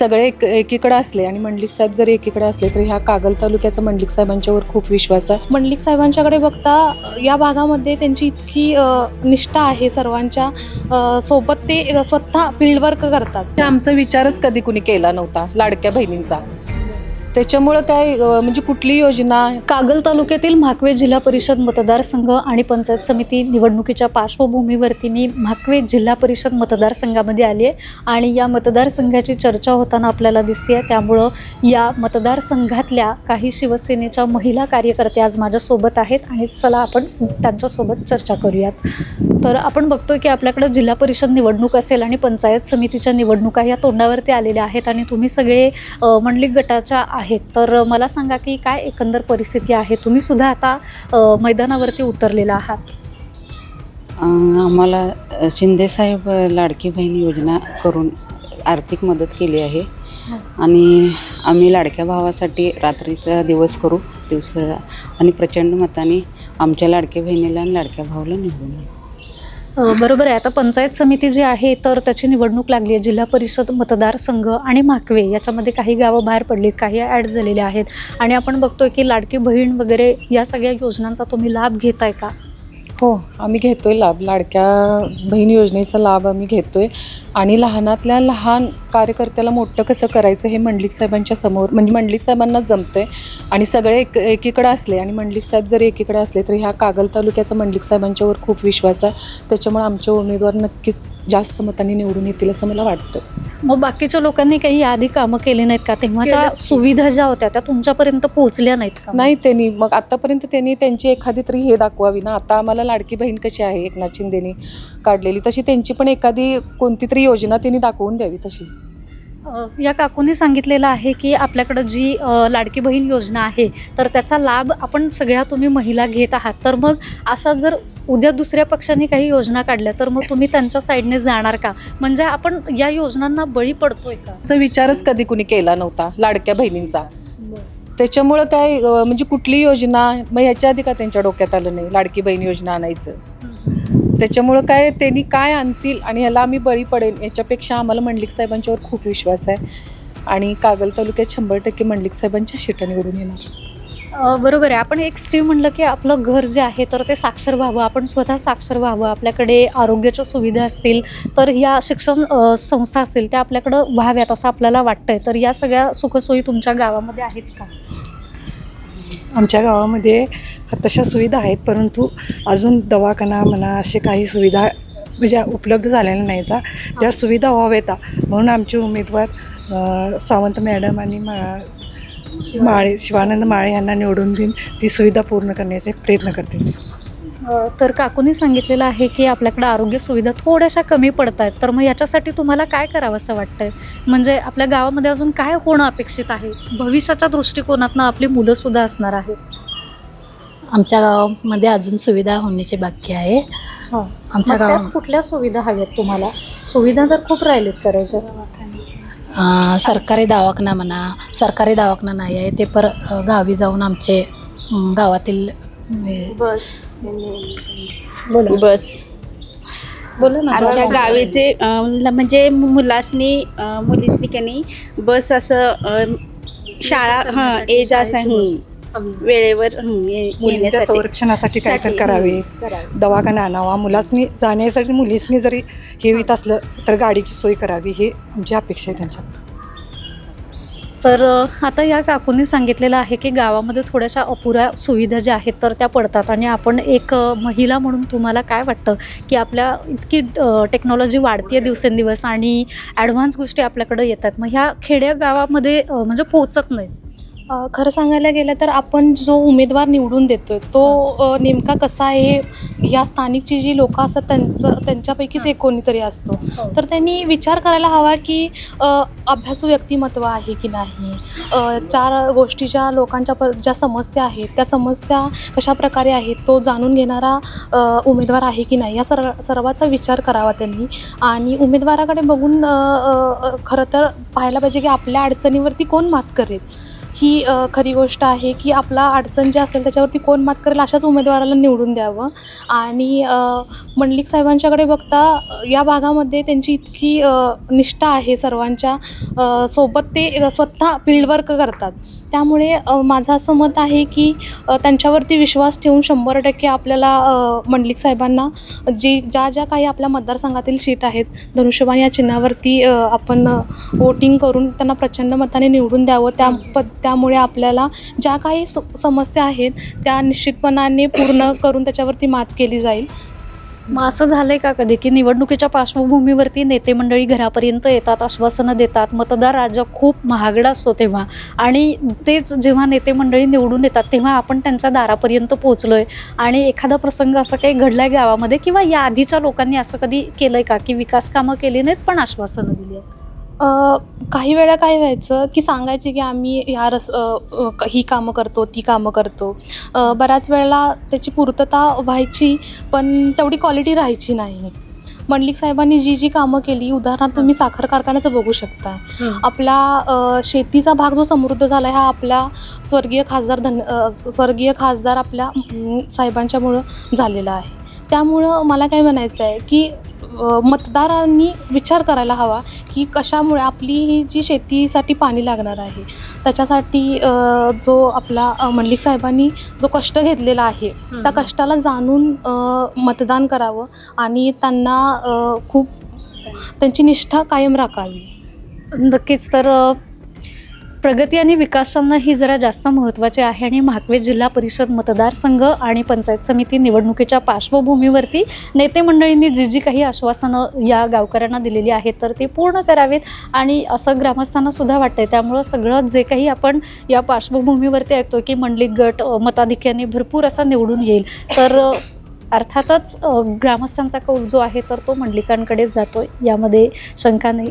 सगळे एक एकीकडे असले आणि मंडलिक साहेब जरी एकीकडे असले तरी ह्या कागल तालुक्याचा मंडलिक साहेबांच्यावर खूप विश्वास आहे. मंडलिक साहेबांच्याकडे बघता या भागामध्ये त्यांची इतकी निष्ठा आहे सर्वांच्या सोबत ते स्वतः फील्ड वर्क करतात. ते आमचा विचारच कधी कुणी केला नव्हता लाडक्या बहिणींचा. त्याच्यामुळं काय म्हणजे कुठली योजना? कागल तालुक्यातील म्हाकवे जिल्हा परिषद मतदारसंघ आणि पंचायत समिती निवडणुकीच्या पार्श्वभूमीवरती मी म्हाकवे जिल्हा परिषद मतदारसंघामध्ये आली आहे आणि या मतदारसंघाची चर्चा होताना आपल्याला दिसते आहे त्यामुळं या मतदारसंघातल्या काही शिवसेनेच्या महिला कार्यकर्त्या आज माझ्यासोबत आहेत आणि चला आपण त्यांच्यासोबत चर्चा करूयात. तर आपण बघतोय की आपल्याकडे जिल्हा परिषद निवडणूक असेल आणि पंचायत समितीच्या निवडणुका या तोंडावरती आलेल्या आहेत आणि तुम्ही सगळे मंडलिक गटाच्या आहेत तर मला सांगा की काय एकंदर परिस्थिती आहे? तुम्ही सुद्धा आता मैदानावरती उतरलेला आहात. आम्हाला शिंदेसाहेब लाडकी बहीण योजना करून आर्थिक मदत केली आहे. आणि आम्ही लाडक्या भावासाठी रात्रीचा दिवस करू दिवस आणि प्रचंड मताने आमच्या लाडक्या बहिणीला आणि लाडक्या भावाला निवडून बरोबर आहे. आता पंचायत समिती जी आहे तर त्याची निवडणूक लागली आहे. जिल्हा परिषद मतदारसंघ आणि म्हाकवे याच्यामध्ये काही गावं बाहेर पडलीत काही ॲड झालेले आहेत. आणि आपण बघतोय की लाडकी बहीण वगैरे या सगळ्या योजनांचा तुम्ही लाभ घेताय का? हो आम्ही घेतोय लाभ. लाडक्या बहीण योजनेचा लाभ आम्ही घेतोय. आणि लहानातल्या लहान कार्यकर्त्याला मोठं कसं करायचं हे मंडलिक साहेबांच्या समोर म्हणजे मंडलिक साहेबांनाच जमतंय. आणि सगळे एक एकीकडे असले आणि मंडलिक साहेब जरी एकीकडे असले तरी ह्या कागल तालुक्याचा मंडलिक साहेबांच्यावर खूप विश्वास आहे. त्याच्यामुळे आमचे उमेदवार नक्कीच जास्त मतांनी निवडून येतील असं मला वाटतं. मग बाकीच्या लोकांनी काही याआधी कामं केली नाहीत का? तेव्हाच्या. सुविधा ज्या होत्या त्या तुमच्यापर्यंत पोहोचल्या नाहीत का? नाही त्यांनी. मग आतापर्यंत त्यांनी त्यांची एखादी तरी हे दाखवावी ना. आता आम्हाला लाडकी बहीण कशी आहे एकनाथ शिंदेनी काढलेली? तशी त्यांची पण एखादी कोणती तरी योजना त्यांनी दाखवून द्यावी तशी. या काकूने सांगितलेलं आहे की आपल्याकडं जी लाडकी बहीण योजना आहे तर त्याचा लाभ आपण सगळ्या तुम्ही महिला घेत आहात. तर मग असा जर उद्या दुसऱ्या पक्षाने काही योजना काढल्या तर मग तुम्ही त्यांच्या साईडने जाणार का? म्हणजे आपण या योजनांना बळी पडतोय का? विचारच कधी कुणी केला नव्हता लाडक्या बहिणींचा. त्याच्यामुळं काय अं, म्हणजे कुठली योजना मग ह्याच्या आधी का त्यांच्या डोक्यात आलं नाही लाडकी बहीण योजना आणायचं? त्याच्यामुळं काय त्यांनी काय आणतील आणि ह्याला आम्ही बळी पडेल याच्यापेक्षा आम्हाला मंडलिक साहेबांच्यावर खूप विश्वास आहे. आणि कागल तालुक्यात शंभर टक्के मंडलिक साहेबांच्या शिटा निवडून येणार. अ, बरोबर आहे. आपण एक स्त्री म्हणलं की आपलं घर जे आहे तर ते साक्षर व्हावं. आपण स्वतः साक्षर व्हावं. आपल्याकडे आरोग्याच्या सुविधा असतील तर या शिक्षण अ, संस्था असतील त्या आपल्याकडं व्हाव्यात असं आपल्याला वाटतंय. तर या सगळ्या सुखसोयी तुमच्या गावामध्ये आहेत का? आमच्या गावामध्ये तशा सुविधा आहेत परंतु अजून दवाखाना म्हणा असे काही सुविधा म्हणजे उपलब्ध झालेल्या नाहीत. त्या सुविधा व्हाव्यात म्हणून आमचे उमेदवार सावंत मॅडम आणि मा माळे शिवानंद माळे यांना निवडून देऊन ती सुविधा पूर्ण करण्याचे प्रयत्न करतील. तर काकूनी सांगितलेलं आहे की आपल्याकडे आरोग्य सुविधा थोड्याशा कमी पडत आहेत तर मग याच्यासाठी तुम्हाला काय करावं असं वाटतंय? म्हणजे आपल्या गावामध्ये अजून काय होणं अपेक्षित आहे? भविष्याच्या दृष्टिकोनातनं आपली मुलंसुद्धा असणार आहेत. आमच्या गावामध्ये अजून सुविधा होण्याची बाकी आहे. हो. आमच्या मग गावात कुठल्या सुविधा हव्यात तुम्हाला? सुविधा तर खूप राहिलेत करायच्या अं, सरकारी दवाखाना म्हणा सरकारी दवाखाना नाही आहे ते पर अं, गावी जाऊन आमचे अं, गावातील अं, बोला. बस. बोला ना. आमच्या बस. गावीचे म्हणजे मुलासनी मुलीसनी की नाही बस असं शाळा हां ये जा असं हं, वेळेवर ये- मुलींच्या. संरक्षणासाठी काय तर करावे. दवाखाना आणावा. मुलासनी जाण्यासाठी मुलीसनी जरी हे होत असलं तर गाडीची सोय करावी. हे आमची अपेक्षा आहे त्यांच्या तर आता या काकूंनी सांगितलेलं आहे की गावामध्ये थोड्याशा अपुऱ्या सुविधा ज्या आहेत तर त्या पडतात. आणि आपण एक महिला म्हणून तुम्हाला काय वाटतं की आपल्या इतकी टेक्नॉलॉजी वाढते दिवसेंदिवस आणि ॲडव्हान्स गोष्टी आपल्याकडे येतात. मग ह्या खेड्या गावामध्ये म्हणजे पोचत नाही खरं सांगायला गेलं तर आपण जो उमेदवार निवडून देतोय तो अ, नेमका कसा आहे? या स्थानिकची जी लोकं असतात त्यांचं त्यांच्यापैकीच एक कोणीतरी असतो. तर त्यांनी विचार करायला हवा की अभ्यासू व्यक्तिमत्व आहे की नाही? चार गोष्टीच्या लोकांच्या पर ज्या समस्या आहेत त्या समस्या कशा प्रकारे आहेत तो जाणून घेणारा उमेदवार आहे की नाही? या सर्व सर्वाचा विचार करावा त्यांनी. आणि उमेदवाराकडे बघून खरं तर पाहायला पाहिजे की आपल्या अडचणीवरती कोण मात करेल? ही खरी गोष्ट आहे की आपला अडचण जे असेल त्याच्यावरती कोण मात करेल अशाच उमेदवाराला निवडून द्यावं. आणि मंडलिक साहेबांच्याकडे बघता या भागामध्ये त्यांची इतकी निष्ठा आहे सर्वांच्या सोबत ते स्वतः फील्डवर्क करतात. त्यामुळे माझं असं मत आहे की त्यांच्यावरती विश्वास ठेवून शंभर टक्के आपल्याला मंडलिक साहेबांना जी ज्या ज्या काही आपल्या मतदारसंघातील सीट आहेत धनुष्यबाण या चिन्हावरती आपण वोटिंग करून त्यांना प्रचंड मताने निवडून द्यावं. त्या प त्यामुळे आपल्याला ज्या काही स समस्या आहेत त्या निश्चितपणाने पूर्ण करून त्याच्यावरती मात केली जाईल. मग असं झालंय का कधी? की निवडणुकीच्या पार्श्वभूमीवरती नेते मंडळी घरापर्यंत येतात आश्वासनं देतात मतदार राजा खूप महागडा असतो तेव्हा. आणि तेच जेव्हा नेते मंडळी निवडून येतात तेव्हा आपण त्यांच्या दारापर्यंत पोहोचलोय. आणि एखादा प्रसंग असं काही घडलाय गावामध्ये किंवा या आधीच्या लोकांनी असं कधी केलंय का? की विकास कामं केली नाहीत पण आश्वासनं दिली आहेत? काही वेळा काय व्हायचं की सांगायचे की आम्ही ह्या रस ही कामं करतो ती कामं करतो. बऱ्याच वेळेला त्याची पूर्तता व्हायची पण तेवढी क्वालिटी राहायची नाही. मंडलिक साहेबांनी जी जी कामं केली उदाहरणार्थ तुम्ही साखर कारखान्याचं बघू शकता. आपला शेतीचा भाग जो समृद्ध झाला हा आपल्या स्वर्गीय खासदार धन स्वर्गीय खासदार आपल्या साहेबांच्यामुळं झालेला आहे. त्यामुळं मला काय म्हणायचं आहे की मतदारांनी विचार करायला हवा की कशामुळे आपली ही जी शेतीसाठी पाणी लागणार आहे त्याच्यासाठी जो आपला मंडलिक साहेबांनी जो कष्ट घेतलेला आहे त्या कष्टाला जाणून मतदान करावं आणि त्यांना खूप त्यांची निष्ठा कायम राखावी. नक्कीच तर प्रगती आणि विकासांना ही जरा जास्त महत्त्वाची आहे आणि महाकवे जिल्हा परिषद मतदारसंघ आणि पंचायत समिती निवडणुकीच्या पार्श्वभूमीवरती नेते मंडळींनी जी जी काही आश्वासनं या गावकऱ्यांना दिलेली आहेत तर ते पूर्ण करावीत आणि असं ग्रामस्थांना सुद्धा वाटतंय. त्यामुळं सगळं जे काही आपण या पार्श्वभूमीवरती ऐकतो की मंडलिक गट मताधिक्याने भरपूर असा निवडून येईल तर अर्थातच ग्रामस्थांचा कौल जो आहे तर तो मंडलिकांकडेच जातोय. यामध्ये शंका नाही.